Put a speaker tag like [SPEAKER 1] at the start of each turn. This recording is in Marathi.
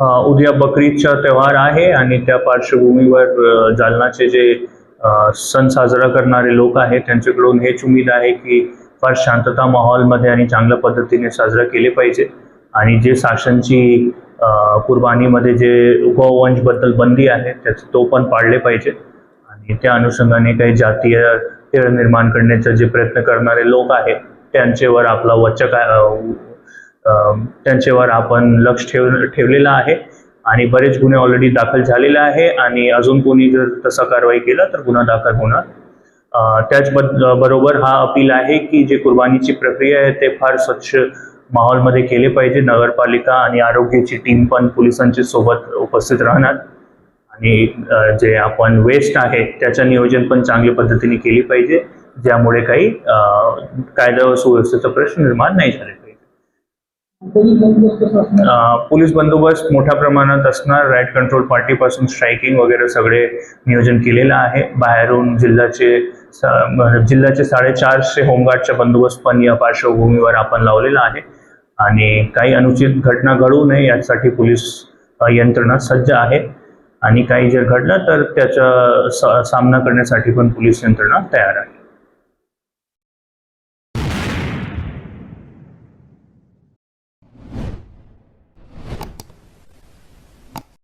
[SPEAKER 1] उद्या बकरीदचा त्योहार आहे आणि त्या पार्श्वभूमीवर जालनाचे जे सण साजरा करणारे लोक आहेत त्यांच्याकडून हेच उमेद आहे की फार शांतता माहोलमध्ये आणि चांगल्या पद्धतीने साजरा केले पाहिजे. आणि जे शासनची कुर्बानीमध्ये जे गोवंशबद्दल बंदी आहे त्याचं तो पण पाळले पाहिजे. आणि त्या अनुषंगाने काही जातीय खेळ निर्माण करण्याचा जे प्रयत्न करणारे लोक आहेत त्यांच्यावर आपला वचक काय त्यांच्यावर आपण लक्ष ठेव ठेवलेलं आहे. आणि बरेच गुन्हे ऑलरेडी दाखल झालेले आहे आणि अजून कोणी जर तसा कारवाई केला तर गुन्हा दाखल होणार. त्याच बरोबर हा अपील आहे की जे कुर्बानीची प्रक्रिया आहे ते फार स्वच्छ माहोलमध्ये केले पाहिजे. नगरपालिका आणि आरोग्याची टीम पण पोलिसांच्या सोबत उपस्थित राहणार. आणि जे आपण वेस्ट आहे त्याचं नियोजन पण चांगल्या पद्धतीने केली पाहिजे. ज्यामुळे काही कायदा व सुव्यवस्थेचा प्रश्न निर्माण नाही झाले.
[SPEAKER 2] पोलीस बंदोबस्त
[SPEAKER 1] मोठ्या प्रमाणात असणार. राईट कंट्रोल पार्टीपासून स्ट्रायकिंग वगैरे सगळे नियोजन केलेलं आहे. बाहेरून जिल्ह्याचे जिल्ह्याचे साडेचारशे होमगार्डचा बंदोबस्त पण या पार्श्वभूमीवर आपण लावलेला आहे. आणि काही अनुचित घटना घडू नये यासाठी पोलीस यंत्रणा सज्ज आहे. आणि काही जर घडलं तर त्याचा सामना करण्यासाठी पण पोलीस यंत्रणा तयार आहे.